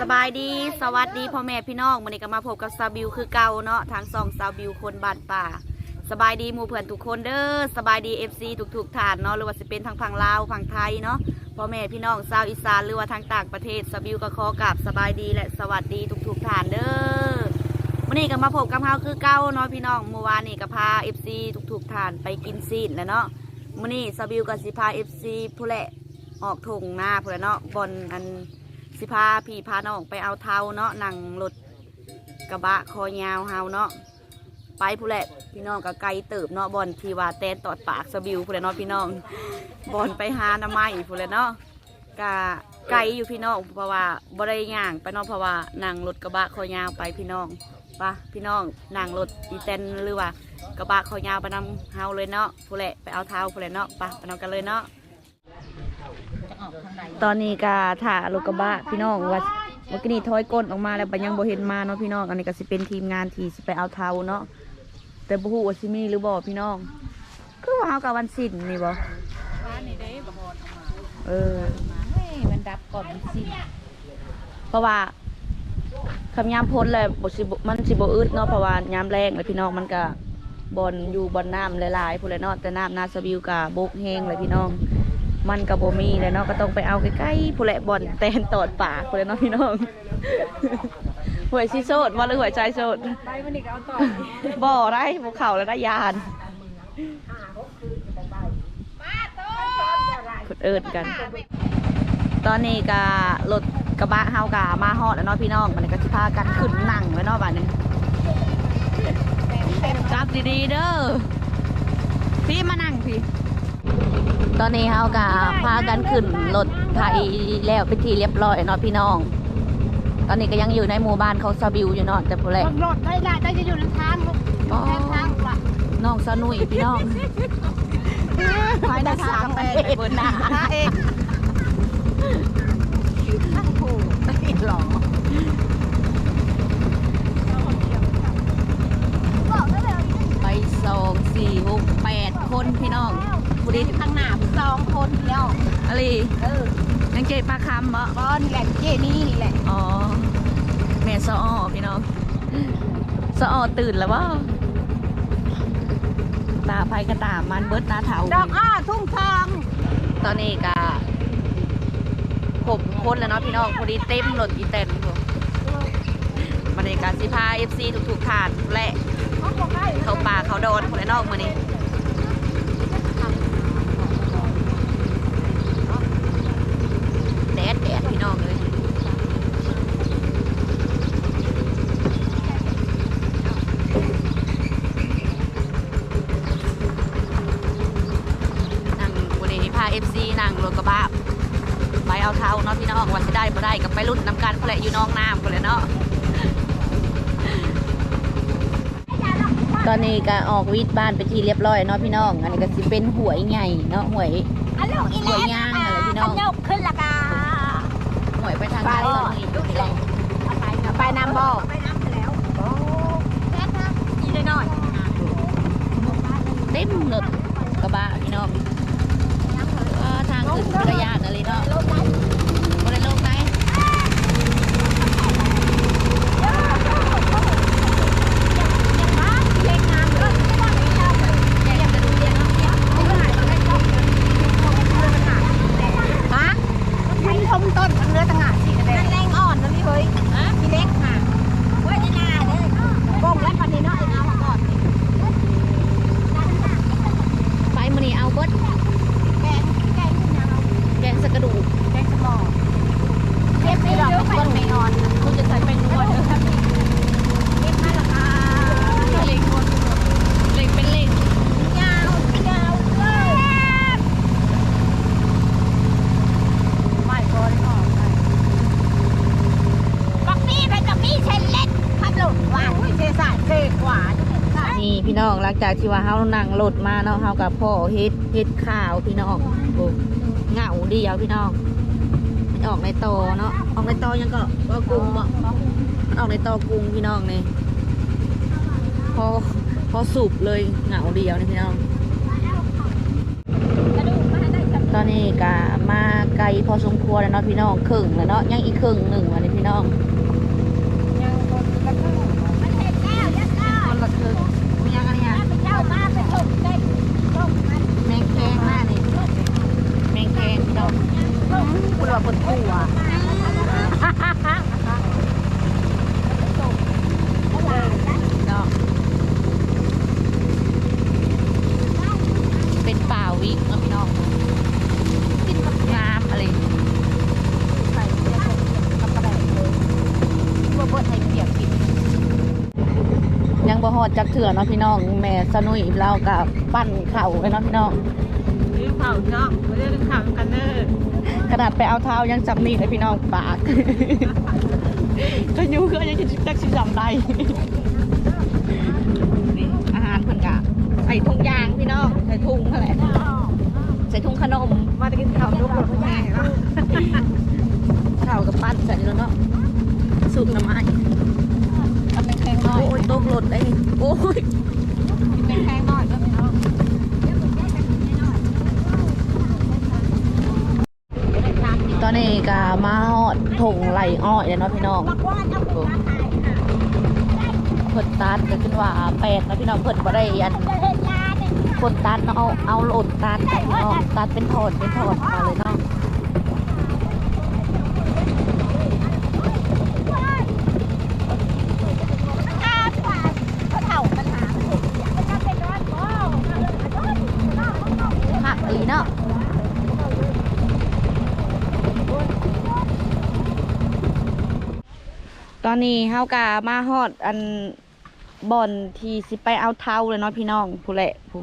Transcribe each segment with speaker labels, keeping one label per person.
Speaker 1: สบายดีสวัสดีพ่อแม่พี่น้องวันนี้ก็มาพบกับซาบิวคือเก่าเนาะทางซองซาบิวคนบ้านป่า สบายดีหมู่เพื่อนทุกคนเด้อสบายดีเอฟซีทุกๆฐานเนาะหรือว่าจะเป็นทางฝั่งลาวฝั่งไทยเนาะพ่อแม่พี่น้องชาวอีสานหรือว่าทางต่างประเทศซาบิวก็ขอกราบสบายดีและสวัสดีทุกๆฐานเด้อวันนี้ก็มาพบกับเฮาคือเก่าเนาะพี่น้องเมื่อวานนี่ก็พาเอฟซีทุกๆฐานไปกินซีนแล้วเนาะมื้อนี้ซาบิวก็สิพาเอฟซีผู้แหละออกทงหน้าผู้แหละเนาะบอลอัน สิพาพี่พาน้องไปเอาเท้าเนาะนั่งรถกระบะคอยาวเฮาเนาะไปผู้แหละพี่น้องก็ไกลเติบเนาะบอลทีว่าแตนตอดปากสบิวผู้แหละเนาะพี่น้องบอลไปหาหน้ำไม้ผู้แหละเนาะกะไกลอยู่พี่น้องเพราะว่าบ่ได้ย่างไปเนาะเพราะว่านั่งรถกระบะคอยาวไปพี่น้องปะพี่น้องนั่งรถอีแตนหรือว่ากระบะคอยาวไปนำเฮาเลยเนาะผู้แหละไปเอาเท้าผู้แหละเนาะไปไปนำกันเลยเนาะ ตอนนี้ก็ถ่ารถกระบะพี่น้องว่าเมื่อกี้นี่ถอยก้นออกมาแล้วบัดยังบ่เห็นมาเนาะพี่น้องอันนี้ก็สิเป็นทีมงานที่สิไปเอาเทาเนาะแต่บ่ฮู้ว่าสิมีหรือบ่พี่น้องคือว่าเฮากับวันสิ้นนี่บ่
Speaker 2: บ้านนี่ได้บฮอดออกมา
Speaker 1: เออ
Speaker 2: เฮ้ยมันดับก่อนมันสิ
Speaker 1: เพราะว่าคำยามพ้นเลยบ่สิบ่มันสิบ่อึดเนาะเพราะว่ายามแรงเลยพี่น้องมันก็บอนอยู่บอนน้ำหลายๆพุ่นเลยเนาะแต่น้ำนาสบิวก็บกแห้งเลยพี่น้อง มันก็บ่มีเลยเนาะก็ต้องไปเอาใกล้ๆพุ่นแหละบอนแตนตอดปากพุ่นเลยเนาะพี่น้องหวยชิโซดว่าหรือหวยใจโซด
Speaker 2: ไปมันนี่ก็เอาต่อ
Speaker 1: บ่อไรภูเขาแล้วได้ยานคุดเอิดกัน ตอนนี้ก็รถกระบะเฮากะมาฮอดแล้วเนาะพี่น้องมันก็สิพากันขึ้นนั่งไว้เนาะบ้านนี้จับดีๆเด้อพี่มานั่งพี่ ตอนนี้เฮากะพากันขึ้นรถไทยแล้วเป็นที่เรียบร้อยเนาะพี่น้อง ตอนนี้ก็ยังอยู่ในหมู่บ้านเขาซาบิวอยู่เนาะแต่ผู้แรก
Speaker 2: รถได้ละได้จะอยู่ในทางลูก
Speaker 1: อ๋อ
Speaker 2: แทนทางละ
Speaker 1: น้องสนุยพี่น้อง
Speaker 2: ภายในทางไปเบิดหน้าเองโอ้โหหล่อ
Speaker 1: ไปสองสี่หกแปดคนพี่น้อง บุรี
Speaker 2: ข้างหน้าสองคนเดียว
Speaker 1: อะไร
Speaker 2: เออ
Speaker 1: ยังเกตปลาคำบ่
Speaker 2: ก้อนนี่แหละเจนี่นี่แหละ
Speaker 1: อ๋อ แม่ซออพี่น้องซออตื่นแล้วว่าตาไฟกระตามมันเบิดตาเถา
Speaker 2: ดอกอ้อทุ่งทอง
Speaker 1: ตอนนี้ก็หกคนแล้วเนาะพี่น้องพอดีเต็มรถอีเต็นพวกบรรยากาศสิพาเอฟซีทุกๆทานและ
Speaker 2: เขาบอกได้
Speaker 1: เขาป่าเขาโดนคนละนอกมือนี้แดดแดดพี่น้องเลยนั่งวันนี้พา เอฟซีนั่งรถกระบะไปเอาเท้าเนาะพี่น้องว่าจะได้บ่ได้กับไปรุ่นน้ำกันคนแหละอยู่น้องน้ำคนละเนาะตอนนี้ก็ออกวิทย์บ้านไปที่เรียบร้อยเนาะพี่น้อง อันนี้ก็สิเป็นหวยใหญ่เนาะหวย
Speaker 2: อันลูกอี
Speaker 1: หวยย่างอะไรพี่น้อง
Speaker 2: ขยกขึ้นละกา
Speaker 1: หวยไปทาง
Speaker 2: ไป
Speaker 1: ด้าน
Speaker 2: บ่
Speaker 1: ตอนนี้พี่น้อง
Speaker 2: ไปน้ำบ่ไปน้ำแล้วโอ้แค่ครับอีได้หน่อย
Speaker 1: เต็มรถกระบะพี่น้องก็ทางขึ้นก ระยานอะไรเนาะบริโลกไหนไปมือนี้เอาเบิดแกงสะกระดูกคุณจะใส่เป็นนวดเล็กนวดเล็กเป็นเล็กนี่พี่น้องหลังจากที่ ว่าเฮานั่งรถมาเนาะเฮากับพ่อเฮ็ดเฮ็ดข้าวพี่น้องโอ้เหงาเดียวพี่น้องมันออกในโตเนาะออกในโตยังก็ก็กรุงบ่มันออกในตอกรุงพี่น้องนี่พอพอสุกเลยเหงาเดียวนี่พี่น้องตอนนี้ก็มาไกลพอสมควรแล้วเนาะพี่น้องครึ่งแล้วเนาะยังอีกครึ่งหนึ่งวันนี้พี่น้อง
Speaker 2: คนละครึ่งมันเห็นแล้วยัดได้
Speaker 1: คนละครึ่งมียังกันเนี่ย
Speaker 2: เจ้ามาไปชมเต้นชมมัน
Speaker 1: แมงแคงหน้านี่แมงแคงพี่น้องคุณว่าบนตู้อะเนาะเป็นป่าวิกเนาะพี่น้องกินกับน้ำอะไร
Speaker 2: ใส่เสื้อกับกระแดงเลย
Speaker 1: บ่บ่ใส่เปียกกิน ยัง บ่ฮอดจักเถื่อเนาะพี่น้องแม่สนุยเรากับปั้นเข่าไว้เนาะพี่น้อง
Speaker 2: ลืมเผาเนาะไม่ได้ลืมเผากันเด้อ
Speaker 1: ขนาดไปเอาเท้ายังจับนี่เลยพี่น้องปากก็ยูก็ยังจะจักสิจำได้นี่อาหารเพิ่นกะใส่ถุงยางพี่น้องใส่ถุงนั่นแหละใส่ถุงขนม
Speaker 2: มาจะกินข้าวลูกหลานพ่อใหญ่เนาะ
Speaker 1: ข้าวกับปั้นใส่แล้วเนาะสุกน้ำไม้
Speaker 2: ยเป็นแพงน้อยก็ไม่เอา
Speaker 1: ตอนนี้ก็มาฮอดถงไหลอ้อยแล้วเนาะพี่น้องเพิ่นตัดก็ขึ้นว่าแปดนะพี่น้องเพิ่นบ่ได้อันคนตัดเนาะเอาเอาหลดตัดนะพี่น้องตัดเป็นถอดเป็นถอดมาเลยเนาะหักอีเนาะ ตอนนี้เฮากะมาฮอดอันบ่อนที่สิไปเอาเท้าเลยเนาะพี่น้องผู้แหละผู้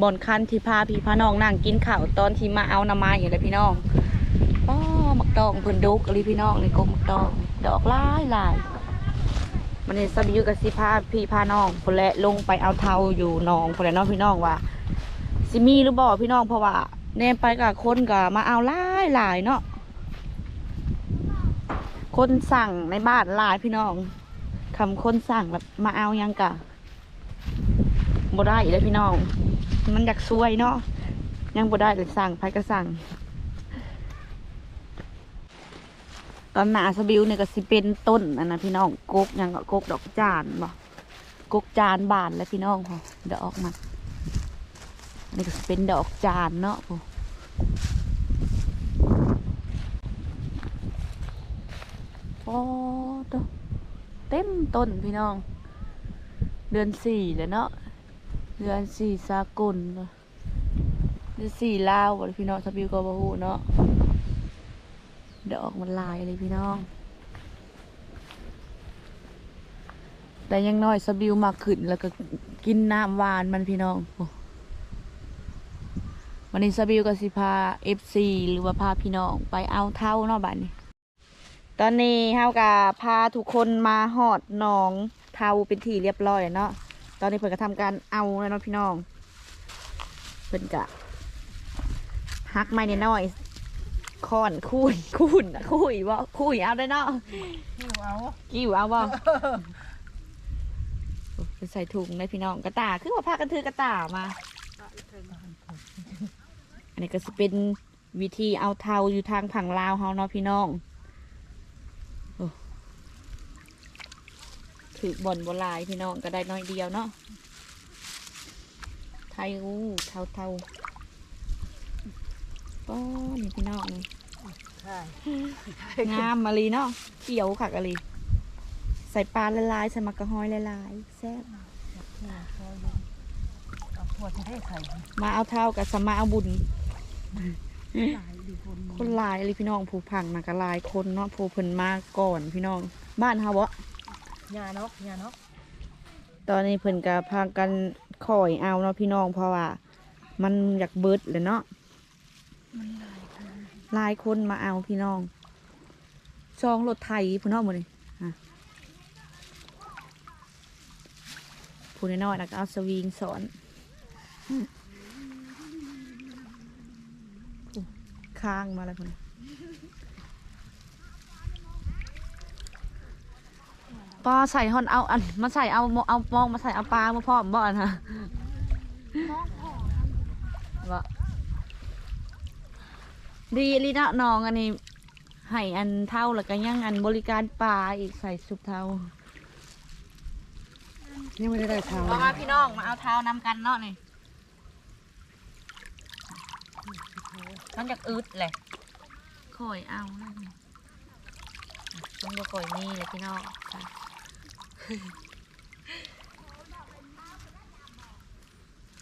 Speaker 1: บ่อนคันที่พาพี่พาน้องนั่งกินข้าวตอนที่มาเอาน้ำม้อย่างไรพี่น้องป้อมักดองเพิ่นดุกอะไรพี่น้องในกกมักดอง ดอกลายลายมันเห็นสบิวกับสิพาพี่พาน้องผู้แหละลงไปเอาเท้าอยู่หนองผู้แหละเน้อพี่น้องว่าสิมีหรือบ่พี่น้องเพราะว่าแนมไปกับคนก็มาเอาลายลายเนาะ คนสั่งในบ้านลายพี่น้องคำคนสั่งแบบมาเอายังกะบ่ได้เลยพี่น้อง มันอยากซวยเนาะยังบ่ได้เลยสั่งไปก็สั่ง ตอนหนาสบิวเนี่ยก็สิเป็นต้นอันนะพี่น้องกกยังก็กกดอกจานบ่กกจานบานแล้วพี่น้องพอเดี๋ยวออกมานี่ก็เป็นดอกจานเนาะผู้โอ้เต็มต้นพี่น้อง เดือนสี่แล้วเนาะ เดือนสี่สากลเนเดือนสี่ลาวบ่พี่น้องสบิวกบ่ฮู้เนาะดอกมันลายเลยพี่น้อง แต่ยังน้อยสบิวมาขึ้นแล้วก็กินน้ำหวานมันพี่น้องวันนี้สบิวกับสิพาเอฟซีหรือว่าพาพี่น้องไปเอาเท่าเนาะบัดนี้ ตอนนี้เฮากะพาทุกคนมาหอดหนองเท่าเป็นที่เรียบร้อยเนาะ ตอนนี้เพิ่นก็ทำการเอาแล้วเนาะพี่น้อง เพิ่นกะหักไม้น้อยๆค้อนคูนคูนคุยบ่คุยเอาได้เนาะ
Speaker 2: หิวเอา
Speaker 1: กิ้วเอาบ่ไปใส่ถุงเลยพี่น้องกระตาคือว่าพากันถือกระตามา อันนี้ก็จะเป็นวิธีเอาเทาอยู่ทางผังลาวเฮาเนาะพี่น้องโอ้ ถือบ่อนบหลายพี่น้องก็ได้น้อยเดียวเนาะไทยอู้เทาเทาป้อนี่พี่น้องนี่
Speaker 2: ใช่
Speaker 1: งามมาลีเนาะเขียวค่ะกะลีใส่ปลาละลายๆใส่มักกะฮอยละลายๆแซ่บ
Speaker 2: เอาขวดจะได้ใส่
Speaker 1: มาเอาเท่ากับสมาเอาบุญ
Speaker 2: หลายดีคน
Speaker 1: คนหลายเลยพี่น้องผู้พังนะก็หลายคนเนาะผู้เพิ่นมาก่อนพี่น้อง บ้านเฮาวะ
Speaker 2: ยาเนาะยาเนาะ
Speaker 1: ตอนนี้เพิ่นก็พากันคอยเอาเนาะพี่น้องเพราะว่า มันอยากเบิดเลยเนาะหลายคนมาเอาพี่น้องจองรถไถพี่น้องหมดเลยอะผู้น้อยๆแล้วก็เอาสวิงสอนผู้ค้างมาแล้วคน ปลาใส่ฮอนเอาอันมาใส่เอาเอามองมาใส่เอาปลามาพร้อมบ่อนฮะบ่ดีลีเนาะน้องอันนี้ให้อันเท่าแล้วก็ยังอันบริการปลาอีกใส่ซุปเท่า
Speaker 3: ยังไม่ได้ได้ทาง
Speaker 1: มาพี่น้องมาเอาเท้านำกันเนาะนี่มันจากอึดเลยข่อยเอาเลยนี่ต้องบ่ข่อยนี่เลยพี่น้องค่ะ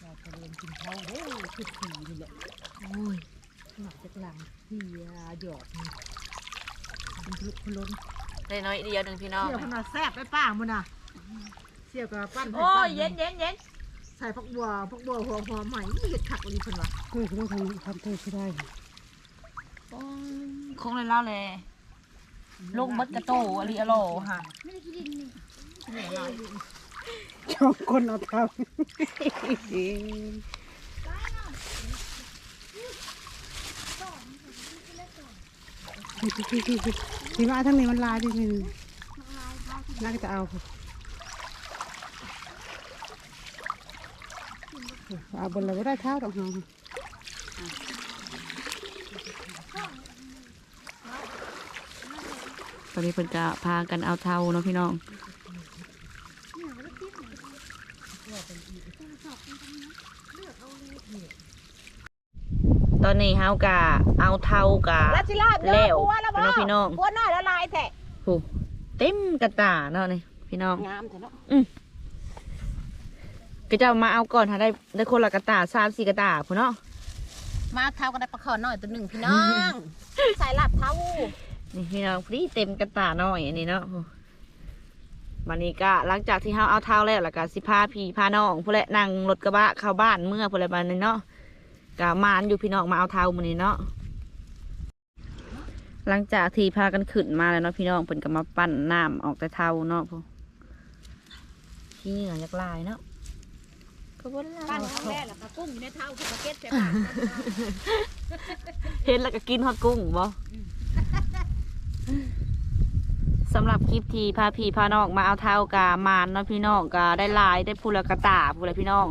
Speaker 3: เราจะเรียนกินเท่าเด้อคือผีนี่แหละ
Speaker 1: โอ้ย
Speaker 3: หนักจากหลังเสียหยอกนี่มันลุกพล้น
Speaker 1: ได้น้อยเดียวหนึ่งพี่น้อง
Speaker 3: เสี่ยวขนาดแซ่บไปป้างมันน่ะเสี่ยวกับปั้น
Speaker 1: โอ้ยเย็นเย็นเย็น
Speaker 3: ใส่ผักบัวผักบัวหัวหอมใหม่เห็ดขักเลยเพิ่นว่าเฮ้ยต้องทำทำเต้ช่ได้
Speaker 1: คงเลยเล่าเลยลูกมดกระโตอลิอโลค่ะ
Speaker 3: ชอบคนเอาทำทีมาทั้งนี้มันลายจริงๆน่าจะเอาเอาบนเลยก็ได้เท้าดอกหอม
Speaker 1: ตอนนี้เพิ่นจะพากันเอาเท่าเนาะพี่น้อง ตอนนี้เฮากะเอาเท่ากะ
Speaker 2: แล้วสิลาบเด้
Speaker 1: แล้
Speaker 2: อ
Speaker 1: ว
Speaker 2: ผัวแล้วบ่
Speaker 1: เนาะพี่น้อง
Speaker 2: ผัวน้อยละลายแท้
Speaker 1: โอ้เต็มกระตาเนาะนี่พี่น้อง
Speaker 2: งามแท้เนาะ
Speaker 1: ก็จะมาเอาก่อนถ้าได้ได้คนละกระตาสามสี่กระตาพุ่นเนาะ
Speaker 2: มาเท้าก็ได้ปลาขอน้อยตัวหนึ่งพี่น้องใส่ลาบเท้า
Speaker 1: นี่พี่น้องพอดีเต็มกระตาหน่อยอันนี้เนาะโอ้วันนี้ก็หลังจากที่เฮาเอาเท้าแล้วแล้วก็สิพาพี่พาน้องผู้นแหละนั่งรถกระบะเข้าบ้านเมื่อผู้นแหละบ้านนี้เนาะ ก็มานอยู่พี่น้องมาเอาเท้ามื้อนี้เนาะหลังจากที่พากันขึ้นมาแล้วเนาะพี่น้องเพิ่นก็มาปั้นน้ำออกแต่เท้าเนาะพวกขี้เหงื่อยักลายเนาะก็บ่ลา
Speaker 2: ปั้น
Speaker 1: ย
Speaker 2: ครั้งแรกแล้วก็กุ้งอยู่ในเท้าคือปลาเก็ตใส่ปาก
Speaker 1: เห็นแล้วก็กินฮอดกุ้งบ่สำหรับคลิปที่พาพี่พาน้องมาเอาเท้ากามานเนาะพี่น้องก็ได้หลายได้พูละกระตาพูละพี่น้อง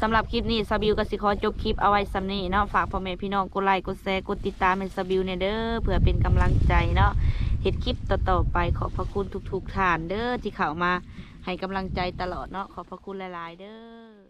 Speaker 1: สำหรับคลิปนี้ซาบิวก็สิขอจบคลิปเอาไว้สำนี้เนาะฝากพ่อแม่พี่น้องกดไลค์กดแชร์กดติดตามให้ซาบิวเนี่ยเด้อเผื่อเป็นกำลังใจเนาะเห็ดคลิปต่อๆไปขอบพระคุณทุกๆท่านเด้อที่เข้ามาให้กำลังใจตลอดเนาะขอบพระคุณหลายๆ เด้อ